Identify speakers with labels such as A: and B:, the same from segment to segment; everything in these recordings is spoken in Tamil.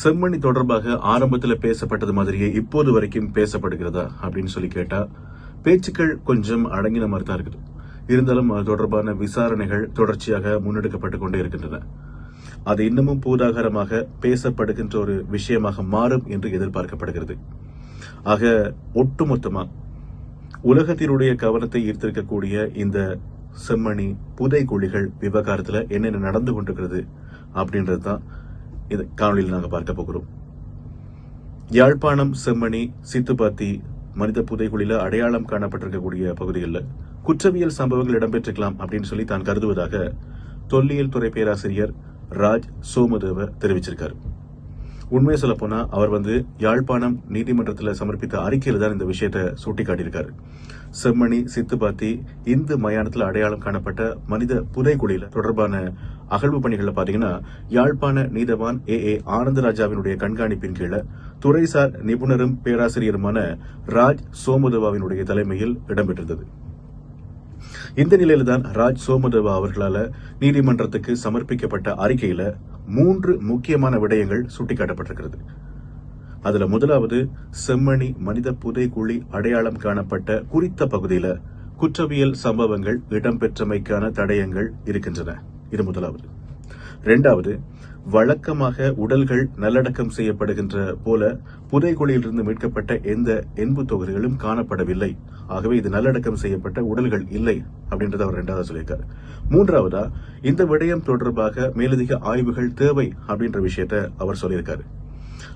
A: செம்மணி தொடர்பாக ஆரம்பத்தில் பேசப்பட்டது மாதிரியே இப்போது வரைக்கும் பேசப்படுகிறதா அப்படின்னு சொல்லி கேட்டா பேச்சுக்கள் கொஞ்சம் அடங்கின மாதிரி தான் இருக்குது. இருந்தாலும் அது தொடர்பான விசாரணைகள் தொடர்ச்சியாக முன்னெடுக்கப்பட்டு கொண்டே இருக்கின்றன. அது இன்னமும் பூதாகரமாக பேசப்படுகின்ற ஒரு விஷயமாக மாறும் என்று எதிர்பார்க்கப்படுகிறது. ஆக ஒட்டுமொத்தமா உலகத்தினுடைய கவனத்தை ஈர்த்திருக்கக்கூடிய இந்த செம்மணி புதைகுழிகள் விவகாரத்தில் என்னென்ன நடந்து கொண்டிருக்கிறது அப்படின்றது தான் இது காணொலியில் நாங்க பார்க்க போகிறோம். யாழ்ப்பாணம் செம்மணி சித்துப்பாத்தி மனித புதைகுழியில அடையாளம் காணப்பட்டிருக்கக்கூடிய பகுதிகளில் குற்றவியல் சம்பவங்கள் இடம்பெற்றிருக்கலாம் அப்படின்னு சொல்லி தான் கருதுவதாக தொல்லியல் துறை பேராசிரியர் ராஜ் சோமதேவ தெரிவிச்சிருக்காரு. உண்மையை சொல்ல போனா அவர் வந்து யாழ்ப்பாணம் நீதிமன்றத்தில் சமர்ப்பித்த அறிக்கையில் தான் இந்த விஷயத்தை சுட்டிக்காட்டியிருக்காரு. செம்மணி சித்துப்பாத்தி இந்து மயானத்தில் அடையாளம் காணப்பட்ட மனித புதைக்குழியில் தொடர்பான அகழ்வு பணிகளை பார்த்தீங்கன்னா யாழ்ப்பாண நீதவான் ஏ. ஏ. ஆனந்தராஜாவினுடைய கண்காணிப்பின் கீழே துறைசார் நிபுணரும் பேராசிரியருமான ராஜ் சோமுதவாவினுடைய தலைமையில் இடம்பெற்றிருந்தது. இந்த நிலையில்தான் ராஜ் சோமதேவா அவர்களால நீதிமன்றத்துக்கு சமர்ப்பிக்கப்பட்ட அறிக்கையில மூன்று முக்கியமான விடயங்கள் சுட்டிக்காட்டப்பட்டிருக்கிறது. அதுல முதலாவது செம்மணி மனித புதைக்குழி அடையாளம் காணப்பட்ட குறித்த பகுதியில குற்றவியல் சம்பவங்கள் இடம்பெற்றமைக்கான தடயங்கள் இருக்கின்றன. இது முதலாவது. இரண்டாவது வழக்கமாக உடல்கள் நல்லடக்கம் செய்யப்படுகின்ற போல புதைகுழியிலிருந்து மீட்கப்பட்ட எந்த எண்பு தொகுதிகளும் காணப்படவில்லை. ஆகவே இது நல்லடக்கம் செய்யப்பட்ட உடல்கள் இல்லை அப்படின்றத அவர் இரண்டாவது சொல்லியிருக்காரு. மூன்றாவதா இந்த விடயம் தொடர்பாக மேலதிக ஆய்வுகள் தேவை அப்படின்ற விஷயத்த அவர் சொல்லியிருக்காரு.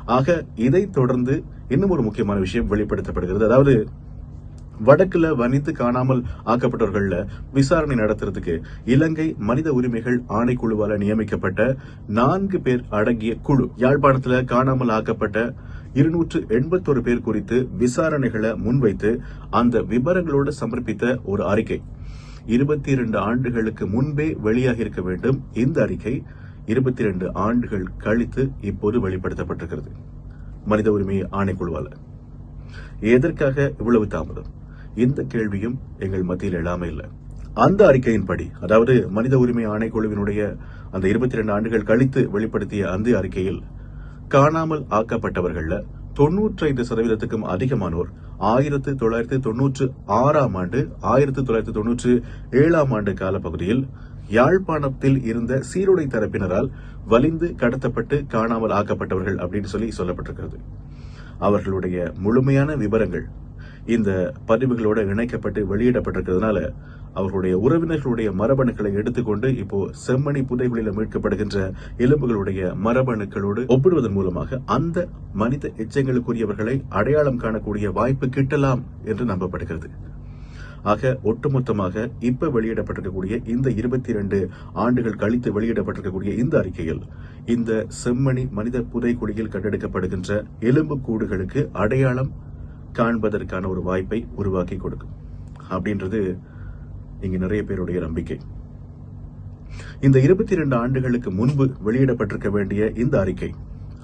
A: ஆக இதை தொடர்ந்து இன்னும் ஒரு முக்கியமான விஷயம் வெளிப்படுத்தப்படுகிறது. அதாவது வடக்குல வனித்து காணாமல் ஆக்கப்பட்டவர்கள விசாரணை நடத்துறதுக்கு இலங்கை மனித உரிமைகள் ஆணைக்குழுவால நியமிக்கப்பட்ட நான்கு பேர் அடங்கிய குழு யாழ்ப்பாணத்துல காணாமல் ஆக்கப்பட்ட இருநூற்று எண்பத்தொரு பேர் குறித்து விசாரணைகளை முன்வைத்து அந்த விவரங்களோடு சமர்ப்பித்த ஒரு அறிக்கை. இருபத்தி இரண்டு ஆண்டுகளுக்கு முன்பே வெளியாகியிருக்க வேண்டும் இந்த அறிக்கை. இருபத்தி இரண்டு ஆண்டுகள் கழித்து இப்போது வெளிப்படுத்தப்பட்டிருக்கிறது. மனித உரிமை ஆணைக்குழுவால. எதற்காக இவ்வளவு தாமதம்? இந்த கேள்வியும் எங்கள் மத்தியில் எல்லாமே இல்லை. அந்த அறிக்கையின்படி அதாவது மனித உரிமை ஆணைக்குழுவினுடைய அந்த இருபத்தி ரெண்டு ஆண்டுகள் கழித்து வெளிப்படுத்திய அந்த அறிக்கையில் காணாமல் ஆக்கப்பட்டவர்கள்ல தொன்னூற்றி ஐந்து சதவீதத்துக்கும் அதிகமானோர் ஆயிரத்து தொள்ளாயிரத்து தொன்னூற்று ஆறாம் ஆண்டு ஆயிரத்து தொள்ளாயிரத்து தொன்னூற்று ஏழாம் ஆண்டு காலப்பகுதியில் யாழ்ப்பாணத்தில் இருந்த சீருடை தரப்பினரால் வலிந்து கடத்தப்பட்டு காணாமல் ஆக்கப்பட்டவர்கள் அப்படின்னு சொல்லி சொல்லப்பட்டிருக்கிறது. அவர்களுடைய முழுமையான விவரங்கள் இந்த பதிவுகளோட இணைக்கப்பட்டு வெளியிடப்பட்டிருக்கிறதுனால அவர்களுடைய உறவினர்களுடைய மரபணுக்களை எடுத்துக்கொண்டு இப்போ செம்மணி புதைகுழியில் மீட்கப்படுகின்ற எலும்புகளுடைய மரபணுக்களோடு ஒப்பிடுவதன் மூலமாக அந்த மனித எச்சங்களுக்குரியவர்களை அடையாளம் காணக்கூடிய வாய்ப்பு கிட்டலாம் என்று நம்பப்படுகிறது. ஆக ஒட்டுமொத்தமாக இப்ப வெளியிடப்பட்டிருக்கக்கூடிய இந்த இருபத்தி இரண்டு ஆண்டுகள் கழித்து வெளியிடப்பட்டிருக்கக்கூடிய இந்த அறிக்கையில் இந்த செம்மணி மனித புதைக்குழியில் கண்டெடுக்கப்படுகின்ற எலும்பு கூடுகளுக்கு அடையாளம் காண்பதற்கான ஒரு வாய்ப்பை உருவாக்கி கொடுக்கும். அப்படின்றது இங்கு நிறைய பேருடைய நம்பிக்கை. இந்த இருபத்தி இரண்டு ஆண்டுகளுக்கு முன்பு வெளியிடப்பட்டிருக்க வேண்டிய இந்த அறிக்கை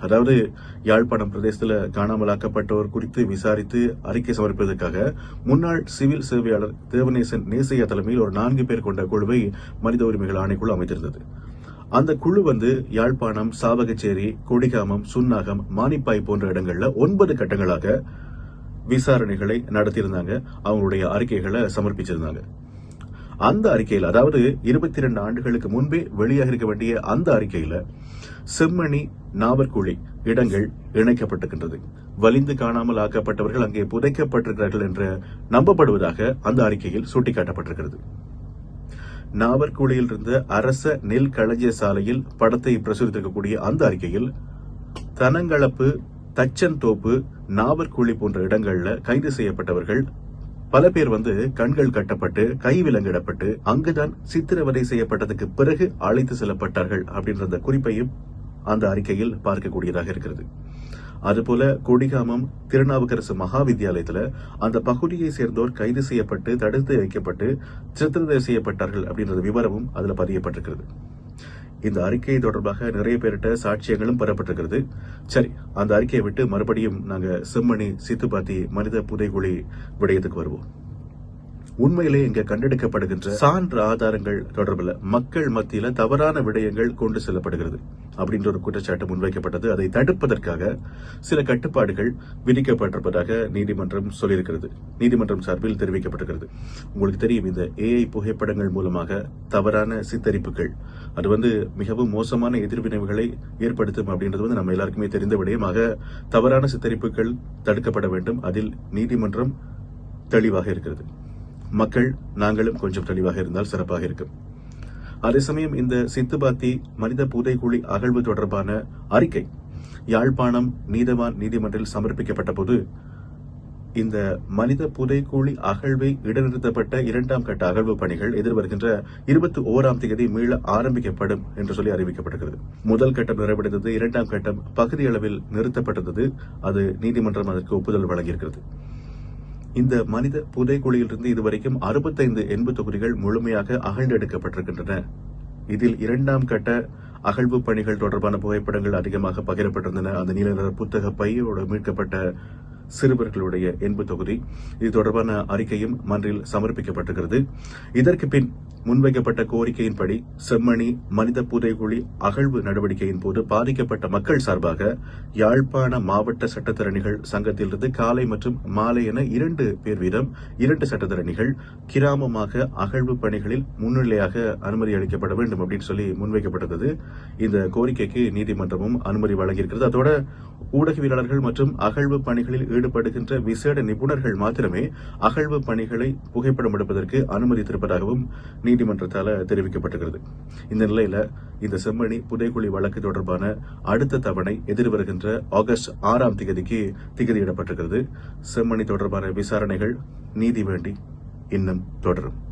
A: அதாவது யாழ்ப்பாணம் பிரதேசத்தில் காணாமலாக்கப்பட்டோர் குறித்து விசாரித்து அறிக்கை சமர்ப்பதற்காக முன்னாள் சிவில் சேவையாளர் தேவநேசன் நேசையா தலைமையில் ஒரு நான்கு பேர் கொண்ட குழுவை மனித உரிமைகள் ஆணைக்குழு அமைத்திருந்தது. அந்த குழு வந்து யாழ்ப்பாணம் சாவகச்சேரி கொடிகாமம் சுன்னாகம் மானிப்பாய் போன்ற இடங்களில் ஒன்பது கட்டங்களாக விசாரணைகளை நடத்தியிருந்தாங்க. அவங்களுடைய அறிக்கைகளை சமர்ப்பிச்சிருந்தாங்க. அந்த அறிக்கையில் அதாவது இருபத்தி இரண்டு ஆண்டுகளுக்கு முன்பே வெளியாக இருக்க வேண்டிய அந்த அறிக்கையில செம்மணி நாவற்குழி இடங்கள் இணைக்கப்பட்டிருக்கின்றது. வலிந்து காணாமல் ஆக்கப்பட்டவர்கள் அங்கே புதைக்கப்பட்டிருக்கிறார்கள் என்று நம்பப்படுவதாக அந்த அறிக்கையில் சுட்டிக்காட்டப்பட்டிருக்கிறது. நாவற்குழியில் இருந்த அரச நெல் களஞ்சிய சாலையில் படத்தை பிரசுரித்திருக்கக்கூடிய அந்த அறிக்கையில் தனங்களப்பு தச்சன் தோப்பு நாவற்குழி போன்ற இடங்கள்ல கைது செய்யப்பட்டவர்கள். பல பேர் வந்து கண்கள் கட்டப்பட்டு கை விலங்கிடப்பட்டு அங்குதான் சித்திரவதை செய்யப்பட்டதுக்கு பிறகு அழைத்து செல்லப்பட்டார்கள் அப்படின்ற அந்த குறிப்பையும் அந்த அறிக்கையில் பார்க்கக்கூடியதாக இருக்கிறது. அதுபோல கொடிகாமம் திருநாவுக்கரசு மகா வித்தியாலயத்துல அந்த பகுதியை சேர்ந்தோர் கைது செய்யப்பட்டு தடுத்து வைக்கப்பட்டு சித்திரவதை செய்யப்பட்டார்கள் அப்படின்ற விவரமும் அதுல பதியப்பட்டிருக்கிறது. இந்த அறிக்கை தொடர்பாக நிறைய பேர்கிட்ட சாட்சியங்களும் பெறப்பட்டிருக்கிறது. சரி அந்த அறிக்கையை விட்டு மறுபடியும் நாங்க செம்மணி சித்துப்பாத்தி மனித புதைகுழி விடயத்துக்கு வருவோம். உண்மையிலே இங்க கண்டெடுக்கப்படுகின்ற சான்று ஆதாரங்கள் தொடர்பில் மக்கள் மத்தியில தவறான விடயங்கள் கொண்டு செல்லப்படுகிறது அப்படின்ற ஒரு குற்றச்சாட்டு முன்வைக்கப்பட்டது. அதை தடுப்பதற்காக சில கட்டுப்பாடுகள் விதிக்கப்பட்டிருப்பதாக நீதிமன்றம் சொல்லியிருக்கிறது. நீதிமன்றம் சார்பில் தெரிவிக்கப்பட்டிருக்கிறது. உங்களுக்கு தெரியும் இந்த ஏஐ புகைப்படங்கள் மூலமாக தவறான சித்தரிப்புகள் அது வந்து மிகவும் மோசமான எதிர்வினைவுகளை ஏற்படுத்தும் அப்படின்றது வந்து நம்ம எல்லாருக்குமே தெரிந்த விடயமாக தவறான சித்தரிப்புகள் தடுக்கப்பட வேண்டும். அதில் நீதிமன்றம் தெளிவாக இருக்கிறது. மக்கள் நாங்களும் கொஞ்சம் தெளிவாக இருந்தால் சிறப்பாக இருக்கும். அதே சமயம் இந்த சித்துபாத்தி மனித புதைக்குழி அகழ்வு தொடர்பான அறிக்கை யாழ்ப்பாணம் நீதவான் நீதிமன்றில் சமர்ப்பிக்கப்பட்ட போது இந்த மனித புதைக்குழி அகழ்வை இடைநிறுத்தப்பட்ட இரண்டாம் கட்ட அகழ்வு பணிகள் எதிர்வருகின்ற இருபத்தி ஓராம் தேதி மீள ஆரம்பிக்கப்படும் என்று சொல்லி அறிவிக்கப்பட்டிருக்கிறது. முதல் கட்டம் நிறைவடைந்தது இரண்டாம் கட்டம் பகுதி அளவில் அது நீதிமன்றம் அதற்கு ஒப்புதல் வழங்கியிருக்கிறது. இந்த மனித புதைக்குழியிலிருந்து இதுவரைக்கும் அறுபத்தைந்து எண்பு தொகுதிகள் முழுமையாக அகழ்ந்தெடுக்கப்பட்டிருக்கின்றன. இதில் இரண்டாம் கட்ட அகழ்வு பணிகள் தொடர்பான புகைப்படங்கள் அதிகமாக பகிரப்பட்டிருந்தன. அந்த நீல நிற புத்தக பையோடு மீட்கப்பட்ட சிறுவர்களுடைய என்பு தொகுதி. இது தொடர்பான அறிக்கையும் மன்றில் சமர்ப்பிக்கப்பட்டிருக்கிறது. இதற்கு பின் முன்வைக்கப்பட்ட கோரிக்கையின்படி செம்மணி மனித புதைகுழி அகழ்வு நடவடிக்கையின் போது பாதிக்கப்பட்ட மக்கள் சார்பாக யாழ்ப்பாண மாவட்ட சட்டத்தரணிகள் சங்கத்திலிருந்து காலை மற்றும் மாலை என இரண்டு பேர் வீதம் இரண்டு சட்டத்தரணிகள் கிராமமாக அகழ்வு பணிகளில் முன்னிலையாக அனுமதி அளிக்கப்பட வேண்டும் அப்படின்னு சொல்லி முன்வைக்கப்பட்டிருந்தது. இந்த கோரிக்கைக்கு நீதிமன்றமும் அனுமதி வழங்கியிருக்கிறது. அதோட ஊடகவியலாளர்கள் மற்றும் அகழ்வு பணிகளில் ஈடுபடுகின்ற விசேட நிபுணர்கள் மாத்திரமே அகழ்வு பணிகளை புகைப்படம் எடுப்பதற்கு அனுமதித்திருப்பதாகவும் நீதிமன்றத்தால் தெரிவிக்கப்பட்டிருக்கிறது இந்த நிலையில இந்த செம்மணி புதைக்குழி வழக்கு தொடர்பான அடுத்த தவணை எதிர்வருகின்ற ஆகஸ்ட் ஆறாம் திகதிக்கு திகதியிடப்பட்டிருக்கிறது. செம்மணி தொடர்பான விசாரணைகள் நீதி வேண்டி இன்னும் தொடரும்.